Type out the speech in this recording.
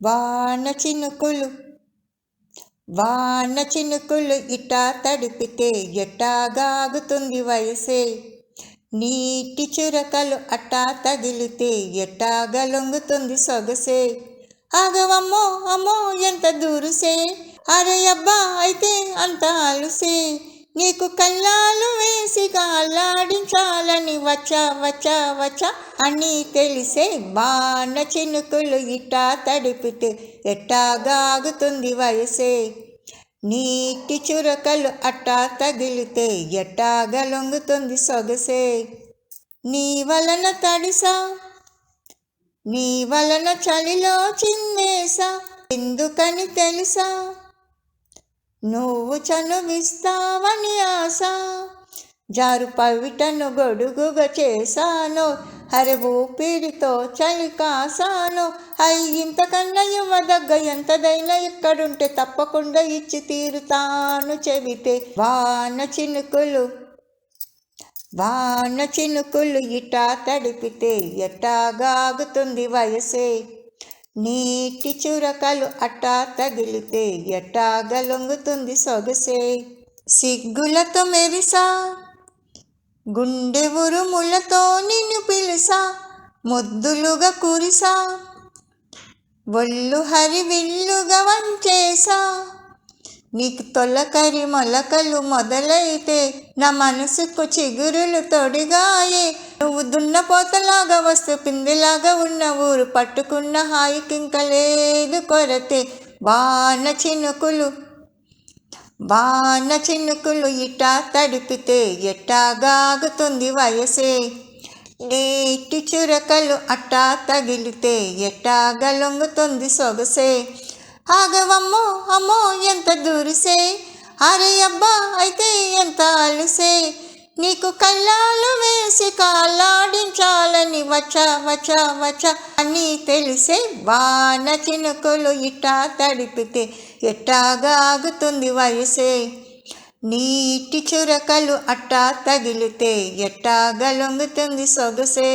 వాన చినుకులు వాన చినుకులు ఇటా తడిపితే ఎట్టాగాగుతుంది వయసే. నీటి చురకలు అట్టా తగిలితే ఎట్టాగా లొంగుతుంది సొగసే. ఆగవమ్మో అమ్మో ఎంత దూరుసే. అరే అబ్బా అయితే అంత అలుసే. నీకు కళ్ళాలు వేసి గాలాడించాలని వచ్చా వచ్చా వచ్చా. అని తెలిసే బాణ చినుకులు ఇట్టా తడిపితే ఎట్టాగాగుతుంది వయసే. నీటి చురకలు అట్టా తగిలితే ఎట్టా లొంగుతుంది సొగసే. నీ వలన తడిసా నీ వలన చలిలో చిందేసా. ఎందుకని తెలుసా? నువ్వు చనువిస్తావని ఆశ జారు పవిటను గొడుగుగా చేశాను హరి ఊపిరితో చలి కాసాను అయి ఇంతకన్నా ఇవ్వదగ్గ ఎంతదైనా ఇక్కడుంటే తప్పకుండా ఇచ్చి తీరుతాను చెబితే వాన చినుకులు వాన చినుకులు ఇటా తడిపితే ఎట్టాగాగుతుంది వయసే. నీటి చురకలు అట్టా తగిలితే ఎట్టాగా లొంగుతుంది సొగసే? సిగ్గులతో మెరిసా గుండె ఉరుములతో నిన్ను పిలుసా ముద్దులుగా కురిసా ఒళ్ళు హరివిల్లుగా వంచేసా. నీకు తొలకరి మొలకలు మొదలైతే నా మనసుకు చిగురులు తొడిగాయే. నువ్వు దున్నపోతలాగా వస్తూ పిందిలాగా ఉన్న ఊరు పట్టుకున్న హాయికింక లేదు కొరతే. వాన చినుకులు వాన చినుకులు ఇటా తడిపితే ఎట్టాగాగుతుంది వయసే. నీటి చురకలు అట్టా తగిలితే ఎట్టాగా లొంగుతుంది సొగసే. ఆగవమ్మో అమ్మో ఎంత దూరుసే అరే అబ్బా అయితే ఎంత అలుసే నీకు కళ్ళాలు వేసి కాలాడించాలని వచ్చా వచ్చా వచ్చా అని తెలిసే వాన చినుకులు ఇట్టా తడిపితే ఎట్టాగా ఆగుతుంది వయసే? నీటి చురకలు అట్టా తగిలితే ఎట్టాగా లొంగుతుంది సొగసే?